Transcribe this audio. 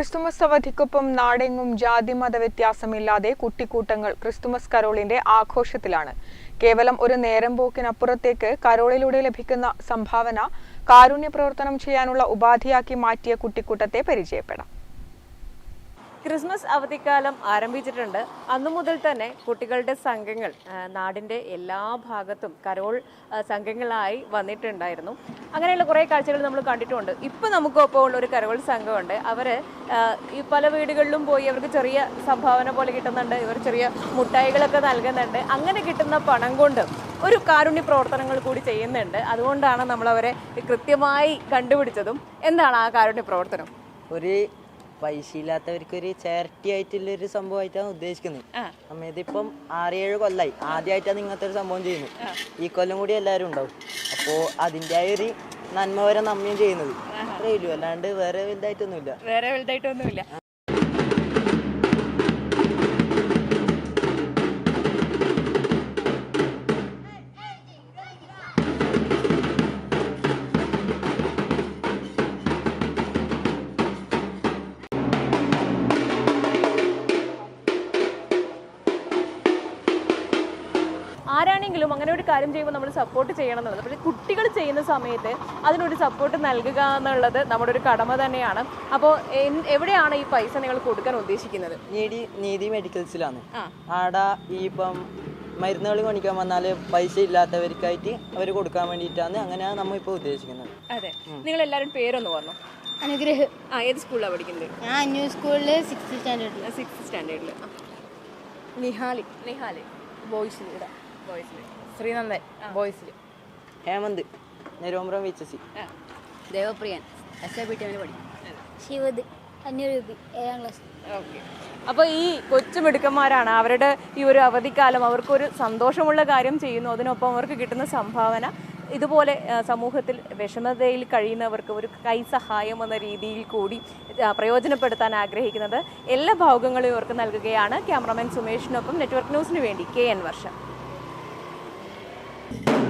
Christmas അവധിക്കൊപ്പം നാടെങ്ങും ജാതിമത വ്യത്യാസമില്ലാതെ കുട്ടിക്കൂട്ടങ്ങൾ ക്രിസ്തുമസ് കരോളിന്റെ ആഘോഷത്തിലാണ്. കേവലം ഒരു നേരം പോക്കിനപ്പുറത്തേക്ക് കരോളിലൂടെ ലഭിക്കുന്ന സംഭാവന കാരുണ്യ പ്രവർത്തനം ചെയ്യാനുള്ള ഉപാധിയാക്കി മാറ്റിയ കുട്ടിക്കൂട്ടത്തെ പരിചയപ്പെടാം. ക്രിസ്മസ് അവധിക്കാലം ആരംഭിച്ചിട്ടുണ്ട്. അന്നു മുതൽ തന്നെ കുട്ടികളുടെ സംഘങ്ങൾ നാടിന്റെ എല്ലാ ഭാഗത്തും കരോൾ സംഘങ്ങളായി വന്നിട്ടുണ്ടായിരുന്നു. അങ്ങനെയുള്ള കുറേ കാഴ്ചകൾ നമ്മൾ കണ്ടിട്ടുണ്ട്. ഇപ്പം നമുക്കൊപ്പം ഉള്ള ഒരു കരോൾ സംഘമുണ്ട്. അവർ ഈ പല വീടുകളിലും പോയി അവർക്ക് ചെറിയ സംഭാവന പോലെ കിട്ടുന്നുണ്ട്. ഇവർ ചെറിയ മുട്ടായികളൊക്കെ നൽകുന്നുണ്ട്. അങ്ങനെ കിട്ടുന്ന പണം കൊണ്ട് ഒരു കാരുണ്യ പ്രവർത്തനങ്ങൾ കൂടി ചെയ്യുന്നുണ്ട്. അതുകൊണ്ടാണ് നമ്മൾ അവരെ കൃത്യമായി കണ്ടുപിടിച്ചതും. എന്താണ് ആ കാരുണ്യ പ്രവർത്തനം? ഒരു പൈസ ഇല്ലാത്തവർക്ക് ഒരു ചാരിറ്റി ആയിട്ടുള്ള ഒരു സംഭവമായിട്ടാണ് ഉദ്ദേശിക്കുന്നത്. അമ്മയത് ഇപ്പം ഇതിപ്പം ആറേഴ് കൊല്ലായി. ആദ്യമായിട്ടാണ് ഇങ്ങനത്തെ ഒരു സംഭവം ചെയ്യുന്നത്. ഈ കൊല്ലം കൂടി എല്ലാവരും ഉണ്ടാവും. അപ്പോ അതിന്റെ ഒരു നന്മ വരെ നമ്മയും ചെയ്യുന്നത്. അത്രേ ഉള്ളൂ. അല്ലാണ്ട് വേറെ വലുതായിട്ടൊന്നുമില്ല. വേറെ വലുതായിട്ടൊന്നുമില്ല. ആരാണെങ്കിലും അങ്ങനെ ഒരു കാര്യം ചെയ്യുമ്പോൾ നമ്മൾ സപ്പോർട്ട് ചെയ്യണം എന്നുള്ളത്. പക്ഷേ കുട്ടികൾ ചെയ്യുന്ന സമയത്ത് അതിനൊരു സപ്പോർട്ട് നൽകുക എന്നുള്ളത് നമ്മുടെ ഒരു കടമ തന്നെയാണ്. അപ്പോൾ എവിടെയാണ് ഈ പൈസ നിങ്ങൾ കൊടുക്കാൻ ഉദ്ദേശിക്കുന്നത്? നീതി നീതി മെഡിക്കൽസിലാണ്. ആടെ ഈ ഇപ്പം മരുന്നുകൾ കാണിക്കാൻ വന്നാൽ പൈസ ഇല്ലാത്തവർക്കായിട്ട് അവർ കൊടുക്കാൻ വേണ്ടിയിട്ടാണ് അങ്ങനെയാണ് നമ്മൾ ഇപ്പോൾ ഉദ്ദേശിക്കുന്നത്. അതെ. നിങ്ങൾ എല്ലാവരും പേരൊന്ന് പറഞ്ഞു. അനുഗ്രഹം. ആ ഏത് സ്കൂളിലാണ് പഠിക്കുന്നത്? ഞാൻ ന്യൂ സ്കൂളിൽ സിക്സ് സ്റ്റാൻഡേർഡിൽ സിക്സ് സ്റ്റാൻഡേർഡിൽ നിഹാലി. നിഹാലി. ബോയ്സിലൂടെ ശ്രീനന്ദൻ ബോയ്സിൽ Hemanth നെരോമ്രം V H C Devapriyan S A P T എമ്മിൽ പഠിക്കും ശിവദ് ഏഴാം ക്ലാസ് ഓക്കെ. അപ്പോൾ ഈ കൊച്ചുമിടുക്കന്മാരാണ് അവരുടെ ഈ ഒരു അവധിക്കാലം അവർക്കൊരു സന്തോഷമുള്ള കാര്യം ചെയ്യുന്നു. അതിനൊപ്പം അവർക്ക് കിട്ടുന്ന സംഭാവന ഇതുപോലെ സമൂഹത്തിൽ വിഷമതയിൽ കഴിയുന്നവർക്ക് ഒരു കൈ സഹായം എന്ന രീതിയിൽ കൂടി പ്രയോജനപ്പെടുത്താൻ ആഗ്രഹിക്കുന്നത് എല്ലാ ഭാഗങ്ങളും ഇവർക്ക് നൽകുകയാണ്. ക്യാമറമാൻ സുമേഷിനൊപ്പം നെറ്റ്വർക്ക് ന്യൂസിന് വേണ്ടി K N Varsha. Thank you.